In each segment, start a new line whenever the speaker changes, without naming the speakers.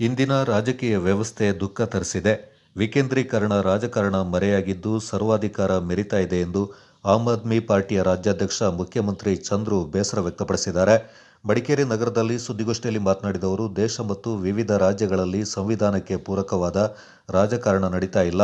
ಇಂದಿನ ರಾಜಕೀಯ ವ್ಯವಸ್ಥೆ ದುಃಖ ತರಿಸಿದೆ. ವಿಕೇಂದ್ರೀಕರಣ ರಾಜಕಾರಣ ಮರೆಯಾಗಿದ್ದು ಸರ್ವಾಧಿಕಾರ ಮೆರಿತಾ ಇದೆ ಎಂದು ಆಮ್ ಆದ್ಮಿ ಪಾರ್ಟಿಯ ರಾಜ್ಯಾಧ್ಯಕ್ಷ ಮುಖ್ಯಮಂತ್ರಿ ಚಂದ್ರು ಬೇಸರ ವ್ಯಕ್ತಪಡಿಸಿದ್ದಾರೆ. ಮಡಿಕೇರಿ ನಗರದಲ್ಲಿ ಸುದ್ದಿಗೋಷ್ಠಿಯಲ್ಲಿ ಮಾತನಾಡಿದ ಅವರು, ದೇಶ ಮತ್ತು ವಿವಿಧ ರಾಜ್ಯಗಳಲ್ಲಿ ಸಂವಿಧಾನಕ್ಕೆ ಪೂರಕವಾದ ರಾಜಕಾರಣ ನಡೀತಾ ಇಲ್ಲ.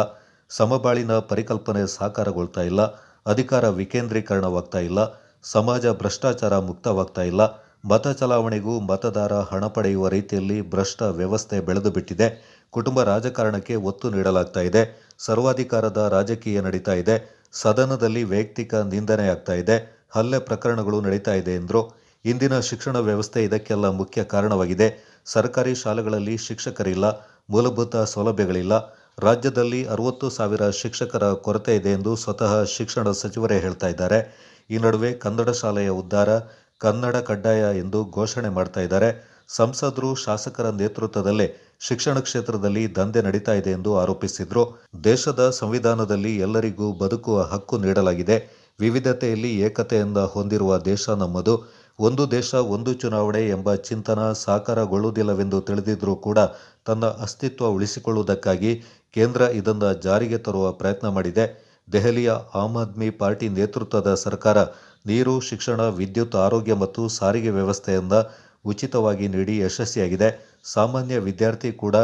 ಸಮಬಾಳಿನ ಪರಿಕಲ್ಪನೆ ಸಾಕಾರಗೊಳ್ತಾ ಇಲ್ಲ. ಅಧಿಕಾರ ವಿಕೇಂದ್ರೀಕರಣವಾಗ್ತಾ ಇಲ್ಲ. ಸಮಾಜ ಭ್ರಷ್ಟಾಚಾರ ಮುಕ್ತವಾಗ್ತಾ ಇಲ್ಲ. ಮತ ಚಲಾವಣೆಗೂ ಮತದಾರ ಹಣ ಪಡೆಯುವ ರೀತಿಯಲ್ಲಿ ಭ್ರಷ್ಟ ವ್ಯವಸ್ಥೆ ಬೆಳೆದು ಬಿಟ್ಟಿದೆ ಕುಟುಂಬ ರಾಜಕಾರಣಕ್ಕೆ ಒತ್ತು ನೀಡಲಾಗ್ತಾ ಇದೆ. ಸರ್ವಾಧಿಕಾರದ ರಾಜಕೀಯ ನಡೀತಾ ಇದೆ. ಸದನದಲ್ಲಿ ವೈಯಕ್ತಿಕ ನಿಂದನೆ ಆಗ್ತಾ ಇದೆ. ಹಲ್ಲೆ ಪ್ರಕರಣಗಳು ನಡೀತಾ ಇದೆ ಎಂದರು. ಇಂದಿನ ಶಿಕ್ಷಣ ವ್ಯವಸ್ಥೆ ಇದಕ್ಕೆಲ್ಲ ಮುಖ್ಯ ಕಾರಣವಾಗಿದೆ. ಸರ್ಕಾರಿ ಶಾಲೆಗಳಲ್ಲಿ ಶಿಕ್ಷಕರಿಲ್ಲ. ಮೂಲಭೂತ ಸೌಲಭ್ಯಗಳಿಲ್ಲ. ರಾಜ್ಯದಲ್ಲಿ ಅರವತ್ತು ಸಾವಿರ ಶಿಕ್ಷಕರ ಕೊರತೆ ಇದೆ ಎಂದು ಸ್ವತಃ ಶಿಕ್ಷಣ ಸಚಿವರೇ ಹೇಳ್ತಾ ಇದ್ದಾರೆ. ಈ ನಡುವೆ ಕನ್ನಡ ಶಾಲೆಯ ಉದ್ಧಾರ ಕನ್ನಡ ಕಡ್ಡಾಯ ಎಂದು ಘೋಷಣೆ ಮಾಡ್ತಾ ಇದ್ದಾರೆ. ಸಂಸದರು ಶಾಸಕರ ನೇತೃತ್ವದಲ್ಲೇ ಶಿಕ್ಷಣ ಕ್ಷೇತ್ರದಲ್ಲಿ ದಂಧೆ ನಡೀತಾ ಇದೆ ಎಂದು ಆರೋಪಿಸಿದ್ರು. ದೇಶದ ಸಂವಿಧಾನದಲ್ಲಿ ಎಲ್ಲರಿಗೂ ಬದುಕುವ ಹಕ್ಕು ನೀಡಲಾಗಿದೆ. ವಿವಿಧತೆಯಲ್ಲಿ ಏಕತೆಯಿಂದ ಹೊಂದಿರುವ ದೇಶ ನಮ್ಮದು. ಒಂದು ದೇಶ, ಒಂದು ಚುನಾವಣೆ ಎಂಬ ಚಿಂತನ ಸಾಕಾರಗೊಳ್ಳುವುದಿಲ್ಲವೆಂದು ತಿಳಿದಿದ್ರೂ ಕೂಡ ತನ್ನ ಅಸ್ತಿತ್ವ ಉಳಿಸಿಕೊಳ್ಳುವುದಕ್ಕಾಗಿ ಕೇಂದ್ರ ಇದನ್ನು ಜಾರಿಗೆ ತರುವ ಪ್ರಯತ್ನ ಮಾಡಿದೆ. ದೆಹಲಿಯ ಆಮ್ ಆದ್ಮಿ ಪಾರ್ಟಿ ನೇತೃತ್ವದ ಸರ್ಕಾರ ನೀರು, ಶಿಕ್ಷಣ, ವಿದ್ಯುತ್, ಆರೋಗ್ಯ ಮತ್ತು ಸಾರಿಗೆ ವ್ಯವಸ್ಥೆಯನ್ನು ಉಚಿತವಾಗಿ ನೀಡಿ ಯಶಸ್ವಿಯಾಗಿದೆ. ಸಾಮಾನ್ಯ ವಿದ್ಯಾರ್ಥಿ ಕೂಡ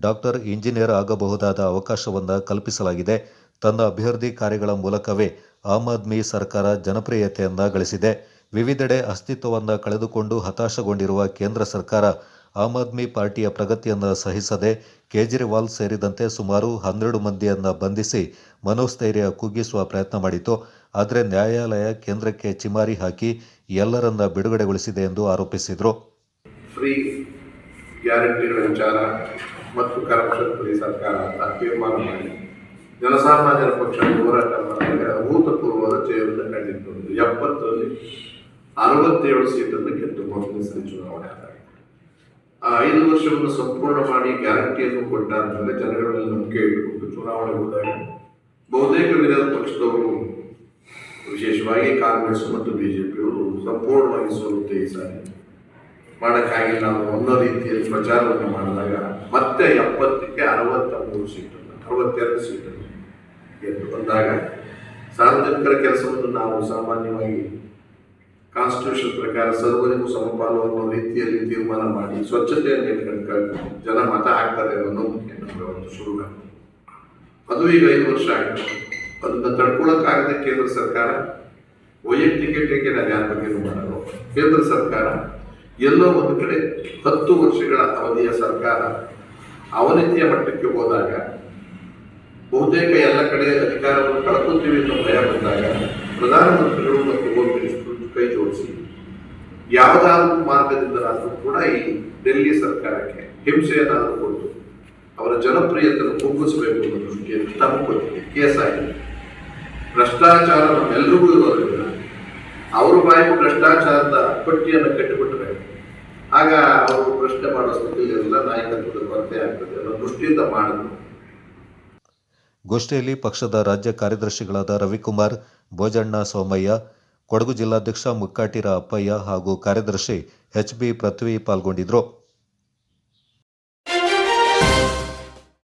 ಡಾಕ್ಟರ್, ಇಂಜಿನಿಯರ್ ಆಗಬಹುದಾದ ಅವಕಾಶವನ್ನು ಕಲ್ಪಿಸಲಾಗಿದೆ. ತನ್ನ ಅಭಿವೃದ್ಧಿ ಕಾರ್ಯಗಳ ಮೂಲಕವೇ ಆಮ್ ಆದ್ಮಿ ಸರ್ಕಾರ ಜನಪ್ರಿಯತೆಯನ್ನು ಗಳಿಸಿದೆ. ವಿವಿಧೆಡೆ ಅಸ್ತಿತ್ವವನ್ನು ಕಳೆದುಕೊಂಡು ಹತಾಶಗೊಂಡಿರುವ ಕೇಂದ್ರ ಸರ್ಕಾರ ಆಮ್ ಆದ್ಮಿ ಪಾರ್ಟಿಯ ಪ್ರಗತಿಯನ್ನು ಸಹಿಸದೆ ಕೇಜ್ರಿವಾಲ್ ಸೇರಿದಂತೆ ಸುಮಾರು ಹನ್ನೆರಡು ಮಂದಿಯನ್ನು ಬಂಧಿಸಿ ಮನೋಸ್ಥೈರ್ಯ ಕುಗ್ಗಿಸುವ ಪ್ರಯತ್ನ ಮಾಡಿತು ಆದರೆ ನ್ಯಾಯಾಲಯ ಕೇಂದ್ರಕ್ಕೆ ಚಿಮಾರಿ ಹಾಕಿ ಎಲ್ಲರನ್ನ ಬಿಡುಗಡೆಗೊಳಿಸಿದೆ ಎಂದು ಆರೋಪಿಸಿದರು.
ಫ್ರೀ ಗ್ಯಾರಂಟಿಗಳ ವಿಚಾರ ಮತ್ತು ಕರಪ್ಷನ್ ಫ್ರೀ ಸರ್ಕಾರ ಅಂತ ತೀರ್ಮಾನ ಮಾಡಿ ಜನಸಾಮಾನ್ಯರ ಪಕ್ಷ ಹೋರಾಟ ಮಾಡಿದಾಗ ಅಭೂತಪೂರ್ವದ ಜಯವನ್ನು ಕಂಡಿತ್ತು. ಎಪ್ಪತ್ತರಲ್ಲಿ ಅರವತ್ತೇಳು ಸೀಟನ್ನು ಗೆದ್ದು ಮೊದಲನೇ ಸರಿ ಚುನಾವಣೆ ಆದಾಗ. ಆ ಐದು ವರ್ಷವನ್ನು ಸಂಪೂರ್ಣ ಮಾಡಿ ಗ್ಯಾರಂಟಿಯನ್ನು ಕೊಟ್ಟ ಮೇಲೆ ಜನಗಳಲ್ಲಿ ನಂಬಿಕೆ ಇಟ್ಟುಕೊಂಡು ಚುನಾವಣೆ ಹೋದಾಗ ಬಹುತೇಕ ವಿರೋಧ ಪಕ್ಷದವರು, ವಿಶೇಷವಾಗಿ ಕಾಂಗ್ರೆಸ್ ಮತ್ತು ಬಿಜೆಪಿಯವರು ಸಂಪೂರ್ಣವಾಗಿ ಸೋಲುತ್ತೆ ಈ ಸಾರಿ. ಮಾಡೋಕ್ಕಾಗಿಲ್ಲ ಅನ್ನೋ ರೀತಿಯಲ್ಲಿ ಪ್ರಚಾರವನ್ನು ಮಾಡಿದಾಗ ಮತ್ತೆ ಎಪ್ಪತ್ತಕ್ಕೆ ಅರವತ್ತ ಮೂರು ಸೀಟನ್ನು, ಅರವತ್ತೆರಡು ಸೀಟನ್ನು ಗೆದ್ದು ಬಂದಾಗ ಸಾರ್ವಜನಿಕರ ಕೆಲಸವನ್ನು ನಾವು ಸಾಮಾನ್ಯವಾಗಿ ಕಾನ್ಸ್ಟಿಟ್ಯೂಷನ್ ಪ್ರಕಾರ ಸರ್ವರಿಗೂ ಸಮಪಾಲು ಅನ್ನೋ ರೀತಿಯಲ್ಲಿ ತೀರ್ಮಾನ ಮಾಡಿ ಸ್ವಚ್ಛತೆಯನ್ನು ಇಟ್ಕೊಂಡು ಜನ ಮತ ಹಾಕ್ತಾರೆ ಅನ್ನೋ ಮುಖ್ಯ ನಮಗೆ ಶುರು. ಅದು ಈಗ ಐದು ವರ್ಷ ಆಗಿದೆ ಅದನ್ನ ತಡ್ಕೊಳಕ್ಕಾಗದೆ ಕೇಂದ್ರ ಸರ್ಕಾರ ವೈಯಕ್ತಿಕ ಟೀಕೆ ನಾನು ಯಾರ ಬಗ್ಗೆನೂ ಮಾಡಲು ಕೇಂದ್ರ ಸರ್ಕಾರ ಎಲ್ಲೋ ಒಂದು ಕಡೆ ಹತ್ತು ವರ್ಷಗಳ ಅವಧಿಯ ಸರ್ಕಾರ ಅವನತಿಯ ಮಟ್ಟಕ್ಕೆ ಹೋದಾಗ ಬಹುತೇಕ ಎಲ್ಲ ಕಡೆ ಅಧಿಕಾರವನ್ನು ಕಳ್ಕೊತೀವಿ ಅನ್ನೋ ಭಯ ಬಂದಾಗ ಪ್ರಧಾನಮಂತ್ರಿಗಳು ಮತ್ತು ಮಿನಿಸ್ಟರ್ ಕೈ ಜೋಡಿಸಿ. ಯಾವುದಾದ್ರೂ ಮಾರ್ಗದಿಂದಲಾದರೂ ಕೂಡ ಈ ಡೆಲ್ಲಿ ಸರ್ಕಾರಕ್ಕೆ ಹಿಂಸೆಯನ್ನಾದರೂ ಕೊಟ್ಟು ಅವರ ಜನಪ್ರಿಯತೆಯನ್ನು ಕುಗ್ಗಿಸಬೇಕು ಅನ್ನೋ ದೃಷ್ಟಿಯಲ್ಲಿ ತಮ್ಮ ಆಗಿದೆ. ಭ್ರಷ್ಟಾಚಾರ ನಮ್ಮೆಲ್ಲರಿಗೂ ಇರೋದ್ರಿಂದ ಅವ್ರ ಬಾಯಿಗೂ ಭ್ರಷ್ಟಾಚಾರದ ಪಟ್ಟಿಯನ್ನು ಕಟ್ಟಿಬಿಟ್ರೆ ಆಗ ಅವರು ಪ್ರಶ್ನೆ ಮಾಡೋ ಸ್ಥಿತಿಯಲ್ಲ ನಾಯಕತ್ವದ ಕೊರತೆ ಆಗ್ತದೆ ಅನ್ನೋ ದೃಷ್ಟಿಯಿಂದ ಮಾಡಿದ್ರು.
ಗೋಷ್ಠಿಯಲ್ಲಿ ಪಕ್ಷದ ರಾಜ್ಯ ಕಾರ್ಯದರ್ಶಿಗಳಾದ ರವಿಕುಮಾರ್, ಭೋಜಣ್ಣ ಸೋಮಯ್ಯ ಕೊಡಗು ಜಿಲ್ಲಾಧ್ಯಕ್ಷ ಮುಕ್ಕಾಟಿರ ಅಪ್ಪಯ್ಯ ಹಾಗೂ ಕಾರ್ಯದರ್ಶಿ ಎಚ್ ಬಿ ಪೃಥ್ವಿ ಪಾಲ್ಗೊಂಡಿದ್ದರು